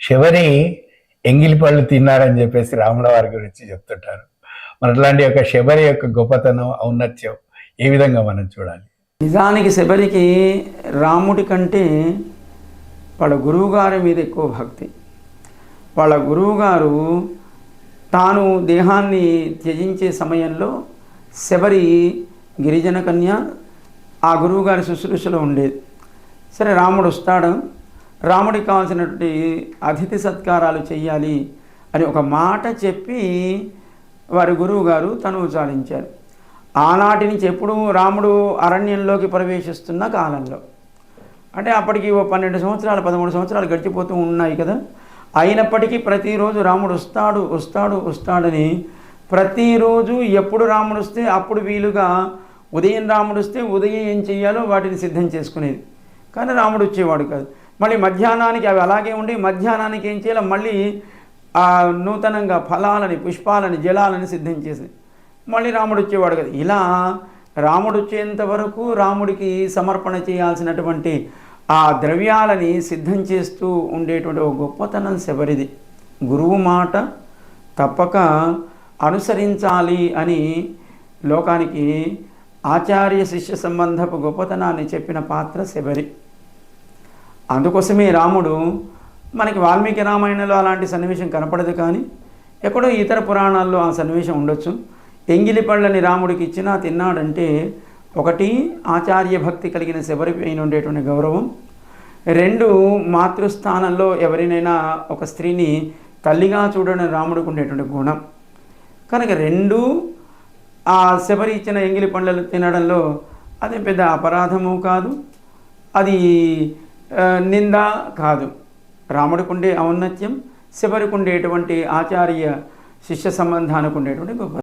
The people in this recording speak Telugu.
శబరి ఎంగిలి పళ్ళు తిన్నారని చెప్పేసి రాముల వారి గురించి చెప్తుంటారు. మరి అట్లాంటి యొక్క శబరి యొక్క గొప్పతనం ఔన్నత్యం ఏ విధంగా మనం చూడాలి? నిజానికి శబరికి రాముడి కంటే వాళ్ళ గురువుగారి మీద ఎక్కువ భక్తి. వాళ్ళ గురువుగారు తాను దేహాన్ని త్యజించే సమయంలో శబరి గిరిజన కన్య ఆ గురువుగారి శుశ్రూషలో ఉండేది. సరే రాముడు వస్తాడు. రాముడికి కావాల్సినటువంటి అతిథి సత్కారాలు చెయ్యాలి అని ఒక మాట చెప్పి వారి గురువు గారు తను చాలించారు ఆనాటి నుంచి ఎప్పుడు రాముడు అరణ్యంలోకి ప్రవేశిస్తున్న కాలంలో. అంటే అప్పటికి ఓ పన్నెండు సంవత్సరాలు పదమూడు సంవత్సరాలు గడిచిపోతూ ఉన్నాయి కదా. అయినప్పటికీ ప్రతిరోజు రాముడు వస్తాడు వస్తాడు వస్తాడని ప్రతిరోజు ఎప్పుడు రాముడు వస్తే అప్పుడు వీలుగా ఉదయం రాముడు వస్తే ఉదయం ఏం చేయాలో వాటిని సిద్ధం చేసుకునేది. కానీ రాముడు వచ్చేవాడు కాదు. మళ్ళీ మధ్యాహ్నానికి అవి అలాగే ఉండి మధ్యాహ్నానికి ఏం చేయాలో? మళ్ళీ నూతనంగా ఫలాలని పుష్పాలని జలాలని సిద్ధం చేసి మళ్ళీ రాముడు వచ్చేవాడు కదా. ఇలా రాముడు వచ్చేంత వరకు రాముడికి సమర్పణ చేయాల్సినటువంటి ఆ ద్రవ్యాలని సిద్ధం చేస్తూ ఉండేటువంటి ఒక గొప్పతనం శబరిది. గురువు మాట తప్పక అనుసరించాలి అని లోకానికి ఆచార్య శిష్య సంబంధపు గొప్పతనాన్ని చెప్పిన పాత్ర శబరి. అందుకోసమే రాముడు మనకి వాల్మీకి రామాయణంలో అలాంటి సన్నివేశం కనపడదు కానీ ఎక్కడో ఇతర పురాణాల్లో ఆ సన్నివేశం ఉండొచ్చు. ఎంగిలి పళ్ళని రాముడికి ఇచ్చినా తిన్నాడంటే ఒకటి ఆచార్య భక్తి కలిగిన శబరి పైన ఉండేటువంటి గౌరవం. రెండు మాతృస్థానంలో ఎవరినైనా ఒక స్త్రీని తల్లిగా చూడడం రాముడికి ఉండేటువంటి గుణం. కనుక రెండు ఆ శబరి ఇచ్చిన ఎంగిలి పండ్లను తినడంలో అది పెద్ద అపరాధము కాదు. అది నింద కాదు. రాముడికి ఉండే ఔన్నత్యం శివరికి ఉండేటువంటి ఆచార్య శిష్య సంబంధానికి ఉండేటువంటి గొప్ప